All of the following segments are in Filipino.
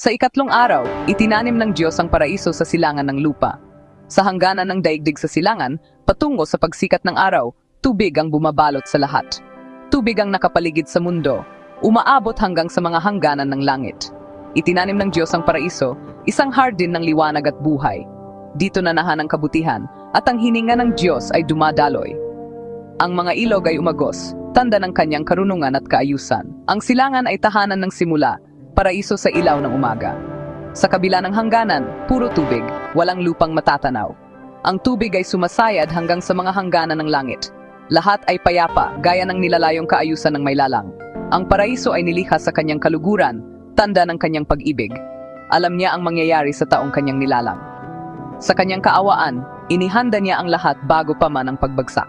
Sa ikatlong araw, itinanim ng Diyos ang paraiso sa silangan ng lupa. Sa hangganan ng daigdig sa silangan, patungo sa pagsikat ng araw, tubig ang bumabalot sa lahat. Tubig ang nakapaligid sa mundo, umaabot hanggang sa mga hangganan ng langit. Itinanim ng Diyos ang paraiso, isang hardin ng liwanag at buhay. Dito nanahan ang kabutihan, at ang hininga ng Diyos ay dumadaloy. Ang mga ilog ay umagos, tanda ng kanyang karunungan at kaayusan. Ang silangan ay tahanan ng simula, paraiso sa ilaw ng umaga. Sa kabila ng hangganan, puro tubig, walang lupang matatanaw. Ang tubig ay sumasayad hanggang sa mga hangganan ng langit. Lahat ay payapa, gaya ng nilalayong kaayusan ng may lalang. Ang paraiso ay nilikha sa kanyang kaluguran, tanda ng kanyang pag-ibig. Alam niya ang mangyayari sa taong kanyang nilalang. Sa kanyang kaawaan, inihanda niya ang lahat bago pa man ang pagbagsak.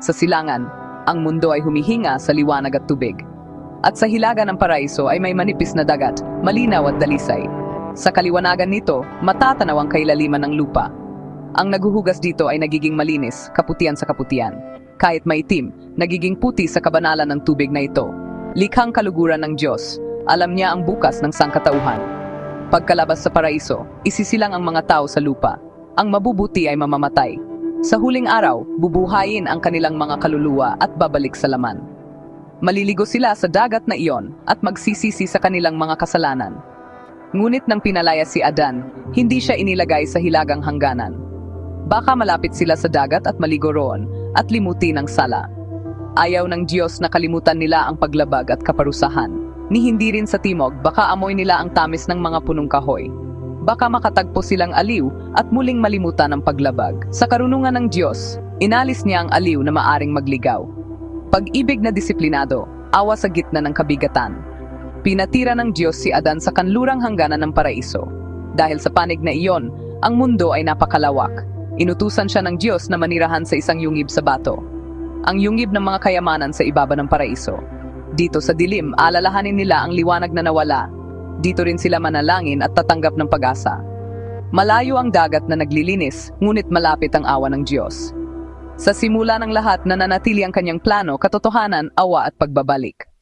Sa silangan, ang mundo ay humihinga sa liwanag at tubig. At sa hilaga ng paraiso ay may manipis na dagat, malinaw at dalisay. Sa kaliwanagan nito, matatanaw ang kailaliman ng lupa. Ang naguhugas dito ay nagiging malinis, kaputian sa kaputian. Kahit maitim, nagiging puti sa kabanalan ng tubig na ito. Likhang kaluguran ng Diyos. Alam niya ang bukas ng sangkatauhan. Pagkalabas sa paraiso, isisilang ang mga tao sa lupa. Ang mabubuti ay mamamatay. Sa huling araw, bubuhayin ang kanilang mga kaluluwa at babalik sa laman. Maliligo sila sa dagat na iyon at magsisisi sa kanilang mga kasalanan. Ngunit nang pinalaya si Adan, hindi siya inilagay sa hilagang hangganan. Baka malapit sila sa dagat at maligo roon at limutin ang sala. Ayaw ng Diyos na kalimutan nila ang paglabag at kaparusahan. Ni hindi rin sa timog, baka amoy nila ang tamis ng mga punong kahoy. Baka makatagpo silang aliw at muling malimutan ang paglabag. Sa karunungan ng Diyos, inalis niya ang aliw na maaring magligaw. Pag-ibig na disiplinado, awa sa gitna ng kabigatan. Pinatira ng Diyos si Adan sa kanlurang hangganan ng paraiso. Dahil sa panig na iyon, ang mundo ay napakalawak. Inutusan siya ng Diyos na manirahan sa isang yungib sa bato. Ang yungib ng mga kayamanan sa ibaba ng paraiso. Dito sa dilim, alalahanin nila ang liwanag na nawala. Dito rin sila manalangin at tatanggap ng pag-asa. Malayo ang dagat na naglilinis, ngunit malapit ang awa ng Diyos. Sa simula ng lahat nananatili ang kanyang plano, katotohanan, awa at pagbabalik.